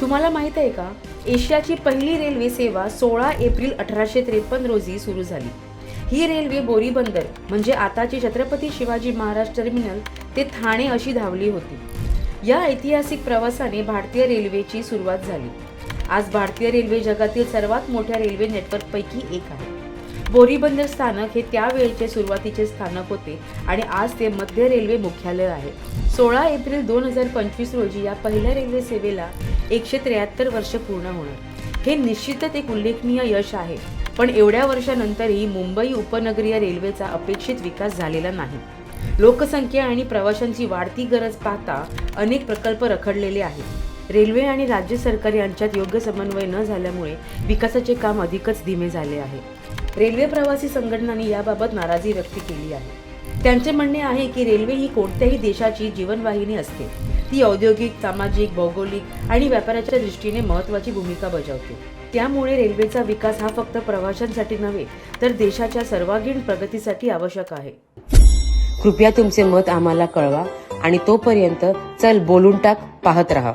तुम्हाला माहीत आहे का? एशियाची पहिली रेल्वे सेवा सोळा एप्रिल अठराशे त्रेपन्न रोजी सुरू झाली. ही रेल्वे बोरीबंदर म्हणजे आताची छत्रपती शिवाजी महाराज टर्मिनल ते ठाणे अशी धावली होती. या ऐतिहासिक प्रवासाने भारतीय रेल्वेची सुरुवात झाली. आज भारतीय रेल्वे जगातील सर्वात मोठ्या रेल्वे नेटवर्कपैकी एक आहे. बोरीबंदर स्थानक हे त्यावेळचे सुरुवातीचे स्थानक होते आणि आज ते मध्य रेल्वे मुख्यालय आहे. सोळा एप्रिल दोन हजार पंचवीस रोजी या पहिल्या रेल्वे सेवेला एकशे त्र्याहत्तर वर्ष पूर्ण होणार. हे निश्चितच एक उल्लेखनीय यश आहे पण एवढ्या वर्षानंतरही मुंबई उपनगरीय रेल्वेचा अपेक्षित विकास झालेला नाही. लोकसंख्या आणि प्रवाशांची वाढती गरज पाहता अनेक प्रकल्प रखडलेले आहेत. रेल्वे आणि राज्य सरकार यांच्यात योग्य समन्वय न झाल्यामुळे विकासाचे काम अधिकच धीमे झाले आहे. रेल्वे प्रवासी संघटनांनी याबाबत नाराजी व्यक्त केली आहे. त्यांचे म्हणणे आहे की रेल्वे ही कोणत्याही देशाची जीवनवाहिनी असते. ती औद्योगिक सामाजिक भौगोलिक आणि व्यापाराच्या दृष्टीने महत्त्वाची भूमिका बजावते. त्यामुळे रेल्वेचा विकास हा फक्त प्रवाशांसाठी नव्हे तर देशाच्या सर्वांगीण प्रगतीसाठी आवश्यक आहे. कृपया तुमचे मत आम्हाला कळवा आणि तोपर्यंत चल बोलून टाक पाहत राहा.